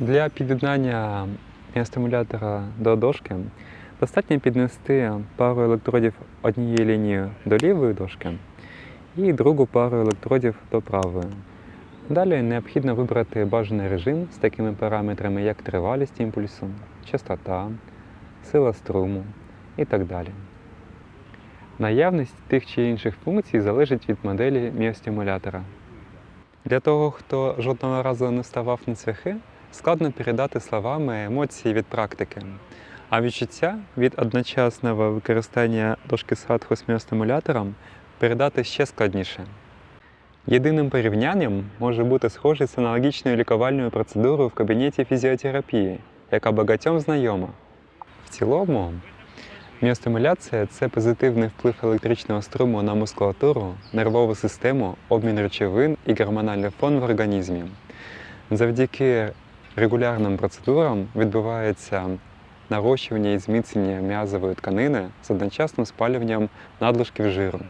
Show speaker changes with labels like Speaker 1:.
Speaker 1: Для під'єднання міостимулятора до дошки достатньо піднести пару електродів однією лінією до лівої дошки і другу пару електродів до правої. Далі необхідно вибрати бажаний режим з такими параметрами, як тривалість імпульсу, частота, сила струму і так далі. Наявність тих чи інших функцій залежить від моделі міостимулятора. Для того, хто жодного разу не ставав на цвяхи, складно передати словами емоції від практики. А відчуття від одночасного використання дошки садху з міостимулятором передати ще складніше. Єдиним порівнянням може бути схожість з аналогічною лікувальною процедурою в кабінеті фізіотерапії, яка багатьом знайома. В цілому, міостимуляція це позитивний вплив електричного струму на мускулатуру, нервову систему, обмін речовин і гормональний фон в організмі. Завдяки регулярним процедурам відбувається нарощування і зміцнення м'язової тканини з одночасним спалюванням надлишків жиру.